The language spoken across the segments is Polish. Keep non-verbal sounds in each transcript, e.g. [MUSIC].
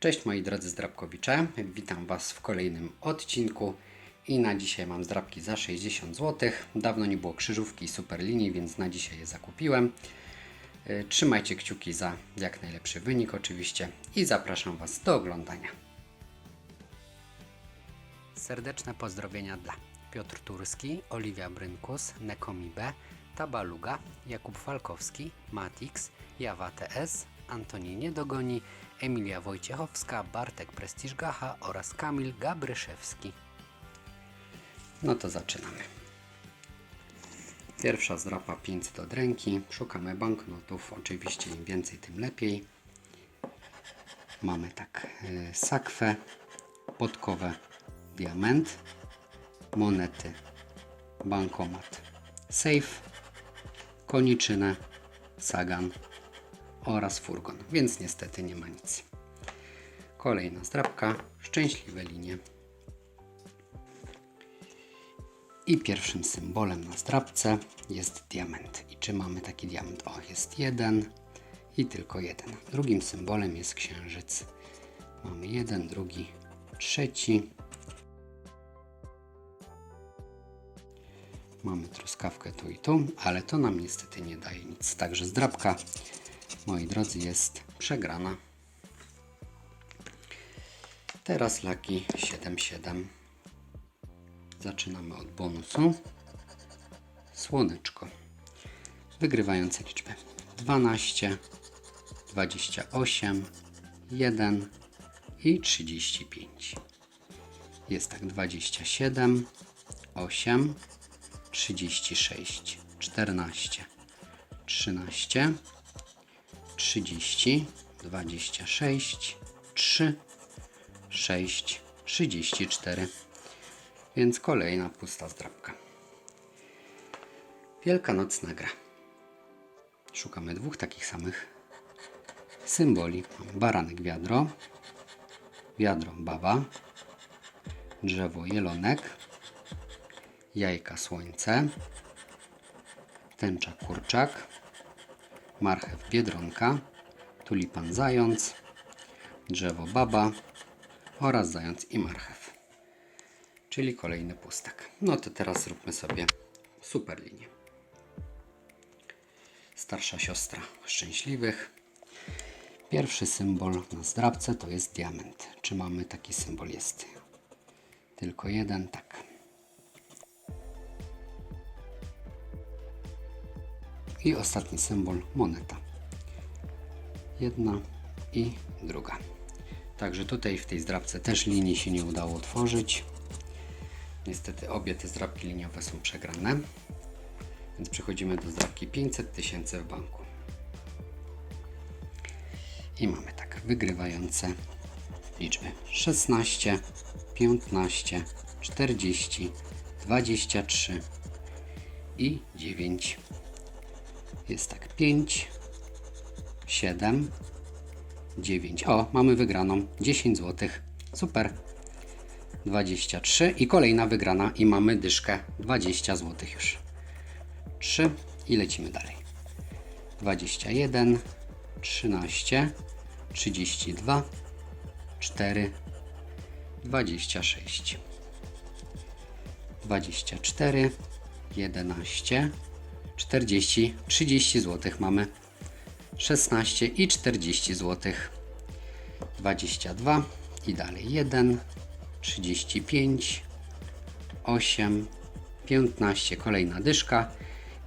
Cześć moi drodzy zdrabkowicze, witam Was w kolejnym odcinku i na dzisiaj mam zdrabki za 60 zł. Dawno nie było krzyżówki i superlinii, więc na dzisiaj je zakupiłem. Y, Trzymajcie kciuki za jak najlepszy wynik oczywiście i zapraszam Was do oglądania. Serdeczne pozdrowienia dla Piotr Turski, Oliwia Brynkus, Nekomi B, Tabaluga, Jakub Falkowski, Matix, Jawa TS, Antoni Niedogoni, Emilia Wojciechowska, Bartek Prestiżgacha oraz Kamil Gabryszewski. No to zaczynamy. Pierwsza zdrapa 500 od ręki. Szukamy banknotów. Oczywiście im więcej, tym lepiej. Mamy tak y, sakwę, podkowę, diament, monety, bankomat, safe, koniczynę, sagan oraz furgon, więc niestety nie ma nic. Kolejna zdrabka, szczęśliwe linie. I pierwszym symbolem na zdrabce jest diament. I czy mamy taki diament? O, jest jeden i tylko jeden. Drugim symbolem jest księżyc. Mamy jeden, drugi, trzeci. Mamy truskawkę tu i tu, ale to nam niestety nie daje nic. Także zdrabka, moi drodzy, jest przegrana. Teraz laki 7-7. Zaczynamy od bonusu. Słoneczko. Wygrywające liczby 12, 28, 1 i 35. Jest tak 27, 8, 36, 14, 13, 30, 26, 3, 6, 34. Więc kolejna pusta zdrabka. Wielkanocna gra. Szukamy dwóch takich samych symboli. Baranek wiadro, wiadro baba, drzewo jelonek, jajka słońce, tęcza kurczak, marchew biedronka, tulipan zając, drzewo baba oraz zając i marchew. Czyli kolejny pustek. No to teraz zróbmy sobie super linię. Starsza siostra szczęśliwych. Pierwszy symbol na zdrabce to jest diament. Czy mamy taki symbol? Jest tylko jeden, tak. I ostatni symbol moneta. Jedna i druga. Także tutaj w tej zdrabce też linii się nie udało otworzyć. Niestety obie te zdrabki liniowe są przegrane. Więc przechodzimy do zdrabki 500 tysięcy w banku. I mamy tak, wygrywające liczby 16, 15, 40, 23 i 9. Jest tak 5, 7, 9. O, mamy wygraną 10 zł. Super. 23 i kolejna wygrana i mamy dyszkę 20 zł już. 3 i lecimy dalej. 21, 13, 32, 4, 26, 24, 11, 40, 30 zł mamy. 16 i 40 zł. 22 i dalej 1, 35, 8, 15, kolejna dyszka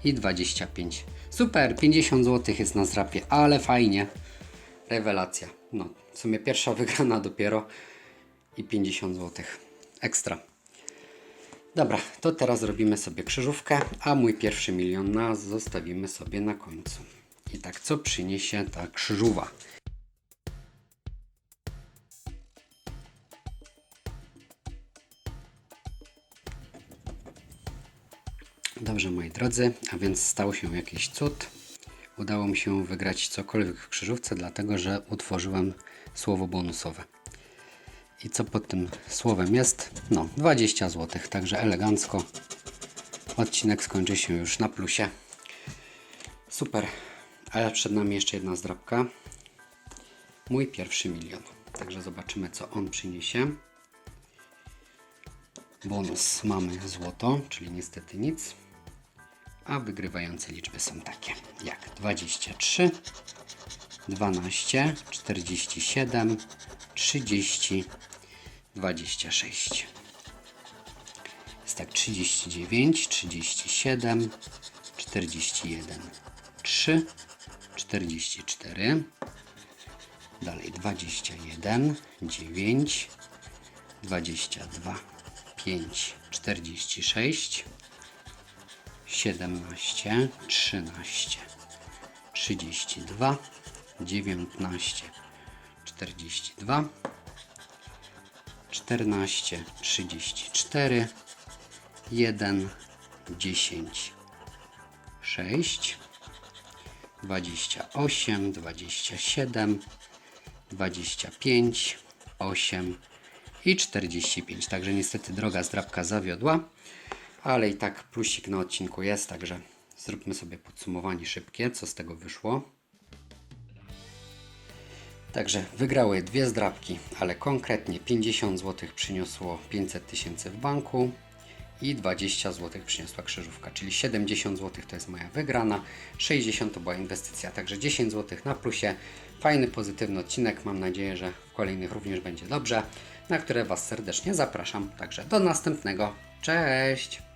i 25. Super, 50 zł jest na zrapie, ale fajnie. Rewelacja. No, w sumie pierwsza [LAUGHS] wygrana dopiero i 50 zł. Ekstra. Dobra, to teraz robimy sobie krzyżówkę, a mój pierwszy milion na zostawimy sobie na końcu. I tak, co przyniesie ta krzyżuwa? Dobrze, moi drodzy, a więc stał się jakiś cud. Udało mi się wygrać cokolwiek w krzyżówce, dlatego że utworzyłem słowo bonusowe. I co pod tym słowem jest? No, 20 zł, także elegancko. Odcinek skończy się już na plusie. Super. A przed nami jeszcze jedna zdrabka. Mój pierwszy milion. także zobaczymy co on przyniesie. Bonus mamy złoto, czyli niestety nic. A wygrywające liczby są takie jak 23, 12, 47, 30, 26. Jest tak 39, 37, 41, 3, 44. Dalej 21, 9, 22, 5, 46, 17, 13, 32, 19, 42, 14, 34, 1, 10, 6, 28, 27, 25, 8 i 45. Także niestety droga zdrabka zawiodła, ale i tak plusik na odcinku jest, także zróbmy sobie podsumowanie szybkie, co z tego wyszło. Także wygrały dwie zdrabki, ale konkretnie 50 zł przyniosło 500 tysięcy w banku i 20 zł przyniosła krzyżówka, czyli 70 zł to jest moja wygrana, 60 to była inwestycja, także 10 zł na plusie. Fajny, pozytywny odcinek, mam nadzieję, że w kolejnych również będzie dobrze, na które Was serdecznie zapraszam. Także do następnego, cześć!